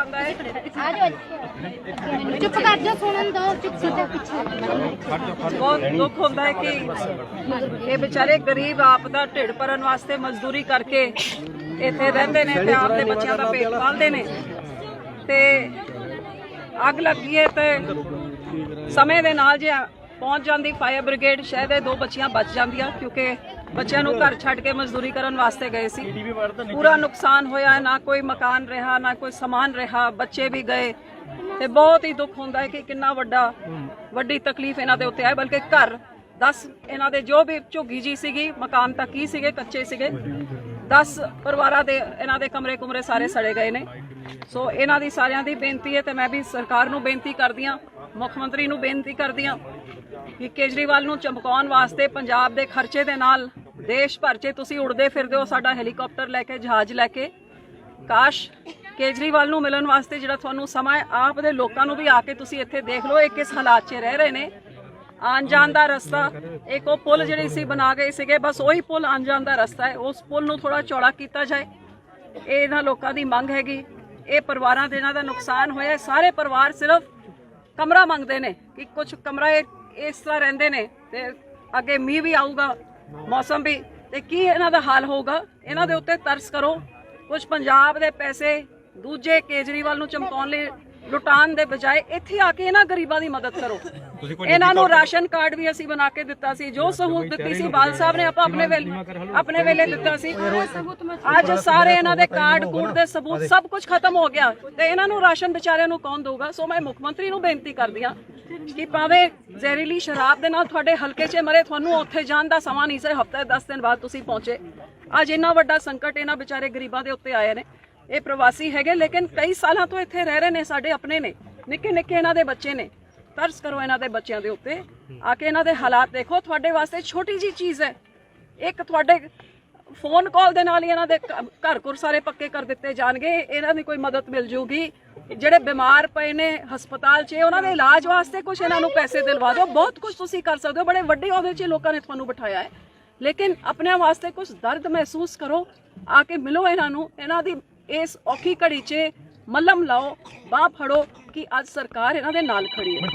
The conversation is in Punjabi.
ਆਉਂਦਾ ਹੈ। ਆ ਜਾਓ ਚੁੱਪ ਕਰ ਜਾ ਸੁਣਨ ਦੋ ਚੁੱਪ ਸਿੱਧੇ ਪਿੱਛੇ ਬਹੁਤ ਦੁੱਖ ਹੁੰਦਾ ਹੈ ਕਿ ਇਹ ਵਿਚਾਰੇ ਗਰੀਬ ਆਪ ਦਾ ਢਿੱਡ ਭਰਨ ਵਾਸਤੇ ਮਜ਼ਦੂਰੀ ਕਰਕੇ ਇੱਥੇ ਰਹਿੰਦੇ ਨੇ ਤੇ ਆਪਦੇ ਬੱਚਿਆਂ ਦਾ ਪੇਟ ਪਾਲਦੇ ਨੇ। ਤੇ ਅੱਗ ਲੱਗੀ ਹੈ ਤੇ ਸਮੇਂ ਦੇ ਨਾਲ ਜੇ ਪਹੁੰਚ ਜਾਂਦੀ ਫਾਇਰ ਬ੍ਰਿਗੇਡ ਸ਼ਾਇਦ ਇਹ ਦੋ ਬੱਚੀਆਂ ਬਚ ਜਾਂਦੀਆਂ ਕਿਉਂਕਿ ਬੱਚਿਆਂ ਨੂੰ ਘਰ ਛੱਡ ਕੇ ਮਜ਼ਦੂਰੀ ਕਰਨ ਵਾਸਤੇ ਗਏ ਸੀ। ਪੂਰਾ ਨੁਕਸਾਨ ਹੋਇਆ ਨਾ ਕੋਈ ਮਕਾਨ ਰਿਹਾ ਨਾ ਕੋਈ ਸਮਾਨ ਰਿਹਾ ਬੱਚੇ ਵੀ ਗਏ। ਤੇ ਬਹੁਤ ਹੀ ਦੁੱਖ ਹੁੰਦਾ ਹੈ ਕਿ ਕਿੰਨਾ ਵੱਡਾ ਵੱਡੀ ਤਕਲੀਫ ਇਹਨਾਂ ਦੇ ਉੱਤੇ ਆਏ ਬਲਕਿ ਘਰ। 10 ਇਹਨਾਂ ਦੇ ਜੋ ਵੀ ਝੁੱਗੀ ਜੀ ਸੀਗੀ ਮਕਾਨ ਤੱਕ ਹੀ ਸੀਗੇ ਕੱਚੇ ਸੀਗੇ। 10 ਪਰਿਵਾਰਾਂ ਦੇ ਇਹਨਾਂ ਦੇ ਕਮਰੇ ਕੁਮਰੇ ਸਾਰੇ ਸੜੇ ਗਏ ਨੇ। ਸੋ ਇਹਨਾਂ ਦੀ ਸਾਰਿਆਂ ਦੀ ਬੇਨਤੀ ਹੈ ਤੇ ਮੈਂ ਵੀ ਸਰਕਾਰ ਨੂੰ ਬੇਨਤੀ ਕਰਦੀ ਹਾਂ ਮੁੱਖ ਮੰਤਰੀ ਨੂੰ ਬੇਨਤੀ ਕਰਦੀ ਹਾਂ ਕਿ ਕੇਜਰੀਵਾਲ ਨੂੰ ਚਮਕਾਉਣ ਵਾਸਤੇ ਪੰਜਾਬ ਦੇ ਖਰਚੇ ਦੇ ਨਾਲ ਦੇਸ਼ ਭਰ 'ਚ ਤੁਸੀਂ ਉੜਦੇ ਫਿਰਦੇ ਹੋ ਸਾਡਾ ਹੈਲੀਕਾਪਟਰ ਲੈ ਕੇ, ਜਹਾਜ਼ ਲੈ ਕੇ। ਕਾਸ਼ ਕੇਜਰੀਵਾਲ ਨੂੰ ਮਿਲਣ ਵਾਸਤੇ ਜਿਹੜਾ ਤੁਹਾਨੂੰ ਸਮਾਂ ਹੈ, ਆਪ ਦੇ ਲੋਕਾਂ ਨੂੰ ਵੀ ਆ ਕੇ ਤੁਸੀਂ ਇੱਥੇ ਦੇਖ ਲਓ, ਇਹ ਕਿਸ ਹਾਲਾਤ 'ਚ ਰਹਿ ਰਹੇ ਨੇ। ਆਉਣ ਜਾਣ ਦਾ ਰਸਤਾ, ਇੱਕ ਉਹ ਪੁਲ ਜਿਹੜੀ ਸੀ ਬਣਾ ਗਏ ਸੀਗੇ, ਬਸ ਉਹੀ ਪੁਲ ਆਉਣ ਜਾਣ ਦਾ ਰਸਤਾ ਹੈ। ਉਸ ਪੁਲ ਨੂੰ ਥੋੜਾ ਚੌੜਾ ਕੀਤਾ ਜਾਏ, ਇਹ ਇਹਨਾਂ ਲੋਕਾਂ ਦੀ ਮੰਗ ਹੈਗੀ। ਇਹ ਪਰਿਵਾਰਾਂ ਦੇ ਇਹਨਾਂ ਦਾ ਨੁਕਸਾਨ ਹੋਇਆ ਸਾਰੇ ਪਰਿਵਾਰ ਸਿਰਫ ਕਮਰਾ ਮੰਗਦੇ ਨੇ ਕਿ ਕੁਝ ਕਮਰਾ ਇਸ ਤਰ੍ਹਾਂ ਰਹਿੰਦੇ ਨੇ ਤੇ ਅੱਗੇ ਮੀਂਹ ਵੀ ਆਊਗਾ। ਮੌਸਮ ਵੀ, ਤੇ ਕੀ ਇਹਨਾਂ ਦਾ ਹਾਲ ਹੋਊਗਾ? ਇਹਨਾਂ ਦੇ ਉੱਤੇ ਤਰਸ ਕਰੋ। ਕੁਝ ਪੰਜਾਬ ਦੇ ਪੈਸੇ ਦੂਜੇ ਕੇਜਰੀਵਾਲ ਨੂੰ ਚਮਕਾਉਣ ਲਈ ਲੁਟਾਉਣ ਦੇ ਬਜਾਏ ਇੱਥੇ ਆ ਕੇ ਇਹਨਾਂ ਗਰੀਬਾਂ ਦੀ ਮਦਦ ਕਰੋ। ਇਹਨਾਂ ਨੂੰ ਰਾਸ਼ਨ ਕਾਰਡ ਵੀ ਅਸੀਂ ਬਣਾ ਕੇ ਦਿੱਤਾ ਸੀ ਜੋ ਸਹੂਲਤ ਦਿੱਤੀ ਸੀ ਬਾਲ ਸਾਹਿਬ ਨੇ ਆਪਾਂ ਆਪਣੇ ਵੇਲੇ ਆਪਣੇ ਵੇਲੇ ਦਿੱਤਾ ਸੀ। ਅੱਜ ਸਾਰੇ ਇਹਨਾਂ ਦੇ ਕਾਰਡ ਕੂਡ ਦੇ ਸਬੂਤ ਸਭ ਕੁਝ ਖਤਮ ਹੋ ਗਿਆ ਤੇ ਇਹਨਾਂ ਨੂੰ ਰਾਸ਼ਨ ਵਿਚਾਰਿਆਂ ਨੂੰ ਕੌਣ ਦਊਗਾ? ਸੋ ਮੈਂ ਮੁੱਖ ਮੰਤਰੀ ਨੂੰ ਬੇਨਤੀ ਕਰਦੀ ਹਾਂ ਕਿ ਭਾਵੇਂ ਜ਼ਹਿਰੀਲੀ ਸ਼ਰਾਬ ਦੇ ਨਾਲ ਤੁਹਾਡੇ ਹਲਕੇ 'ਚ ਮਰੇ ਤੁਹਾਨੂੰ ਉੱਥੇ ਜਾਣ ਦਾ ਸਮਾਂ ਨਹੀਂ ਸੀ ਹਫਤਾ 10 ਦਿਨ ਬਾਅਦ ਤੁਸੀਂ ਪਹੁੰਚੇ। ਅੱਜ ਇੰਨਾ ਵੱਡਾ ਸੰਕਟ ਇਹਨਾਂ ਵਿਚਾਰੇ ਗਰੀਬਾਂ ਦੇ ਉੱਤੇ ਆਏ ਨੇ। ਇਹ ਪ੍ਰਵਾਸੀ ਹੈਗੇ, ਲੇਕਿਨ ਕਈ ਸਾਲਾਂ ਤੋਂ ਇੱਥੇ ਰਹਿ ਰਹੇ ਨੇ ਸਾਡੇ ਆਪਣੇ ਨੇ। ਨਿੱਕੇ ਨਿੱਕੇ ਇਹਨਾਂ ਦੇ ਬੱਚੇ ਨੇ। ਤਰਸ ਕਰੋ ਇਹਨਾਂ ਦੇ ਬੱਚਿਆਂ ਦੇ ਉੱਤੇ। ਆ ਕੇ ਇਹਨਾਂ ਦੇ ਹਾਲਾਤ ਦੇਖੋ। ਤੁਹਾਡੇ ਵਾਸਤੇ ਛੋਟੀ ਜੀ ਚੀਜ਼ ਹੈ। ਇੱਕ ਤੁਹਾਡੇ ਫੋਨ ਕਾਲ ਦੇ ਨਾਲ ਹੀ ਇਹਨਾਂ ਦੇ ਘ- ਘਰ ਘੁਰ ਸਾਰੇ ਪੱਕੇ ਕਰ ਦਿੱਤੇ ਜਾਣਗੇ। ਇਹਨਾਂ ਦੀ ਕੋਈ ਮਦਦ ਮਿਲ ਜੂਗੀ। ਜਿਹੜੇ ਬਿਮਾਰ ਪਏ ਨੇ ਹਸਪਤਾਲ 'ਚ, ਉਹਨਾਂ ਦੇ ਇਲਾਜ ਵਾਸਤੇ ਕੁਝ ਇਹਨਾਂ ਨੂੰ ਪੈਸੇ ਦਿਲਵਾ ਦਿਓ। ਬਹੁਤ ਕੁਝ ਤੁਸੀਂ ਕਰ ਸਕਦੇ ਹੋ। ਬੜੇ ਵੱਡੇ ਅਹੁਦੇ 'ਚ ਲੋਕਾਂ ਨੇ ਤੁਹਾਨੂੰ ਬਿਠਾਇਆ ਹੈ। ਲੇਕਿਨ ਆਪਣੇ ਵਾਸਤੇ ਕੁਝ ਦਰਦ ਮਹਿਸੂਸ ਕਰੋ। ਆ ਕੇ ਮਿਲੋ ਇਹਨਾਂ ਨੂੰ। ਇਹਨਾਂ ਦੀ ਇਸ ਔਖੀ ਘੜੀ 'ਚ ਮੱਲਮ ਲਾਓ, ਬਾਹ ਫੜੋ ਕਿ ਅੱਜ ਸਰਕਾਰ ਇਹਨਾਂ ਦੇ ਨਾਲ ਖੜੀ ਹੈ।